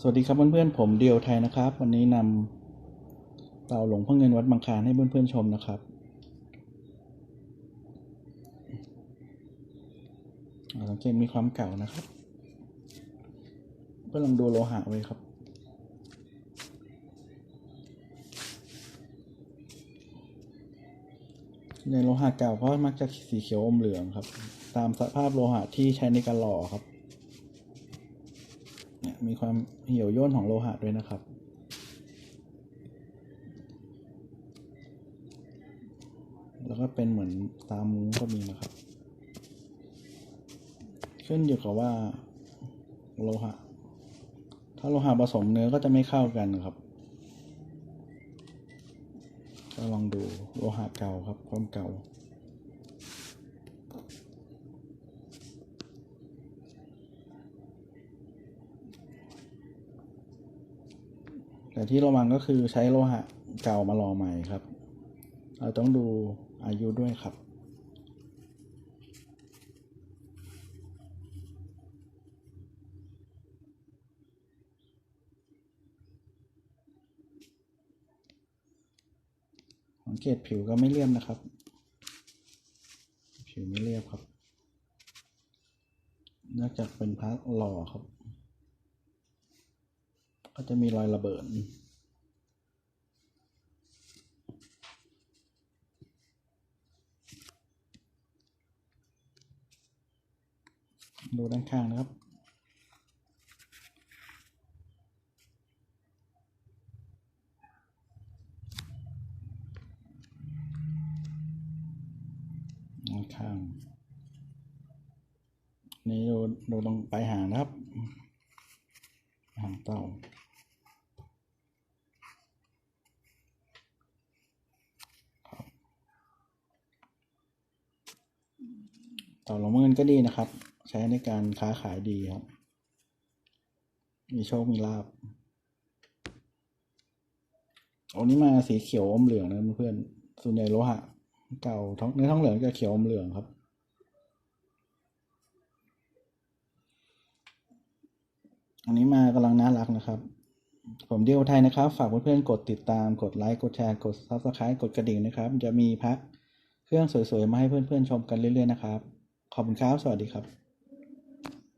สวัสดีครับเพื่อนๆผมเดียวไทยนะครับ วันนี้นำเตาหลงพ่อเงินวัดบางคานให้เพื่อนๆชมนะครับอ่าสังเกตมีความเก่านะครับเพื่อลองดูโลหะไว้ครับ ในโลหะเก่าก็มักจะสีเขียวอมเหลืองครับ ตามสภาพโลหะที่ใช้ในการหล่อครับ เนี่ยมีความเหี่ยวย่นของโลหะด้วยนะครับ แล้วก็เป็นเหมือนตามมุ้งก็มีนะครับ ขึ้นอยู่กับว่าโลหะ ถ้าโลหะผสมเนื้อก็จะไม่เข้ากันครับก็ลองดูโลหะเก่าครับความเก่า แต่ที่ระวังก็คือใช้โลหะเก่ามาหล่อใหม่ครับ เราต้องดูอายุด้วยครับ สังเกตผิวก็ไม่เรียบนะครับ ผิวไม่เรียบครับนองจากเป็นพระหล่อครับ ก็จะมีรอยระเบิด ดูด้านข้างนะครับด้านข้างนี่ดูดูตรงปลายหางนะครับ หางเต่า ต่าหลงเงินก็ดีนะครับ ใช้ในการค้าขายดีครับ มีโชคมีลาบอันนี้มาสีเขียวอมเหลืองนะเพื่อนส่วนใหญ่โลหะ เก่าท้องเนื้อท้องเหลืองจะเขียวอมเหลืองครับ อันนี้มากำลังน่ารักนะครับ ผมเดียวไทยนะครับ ฝากเพื่อนๆกดติดตามกดไลค์กดแชร์กด subscribe กดกระดิ่งนะครับ จะมีพัก รื่องสวยๆ มาให้เพื่อนๆ ชมกันเรื่อยๆ นะครับ ขอบคุณครับ สวัสดีครับ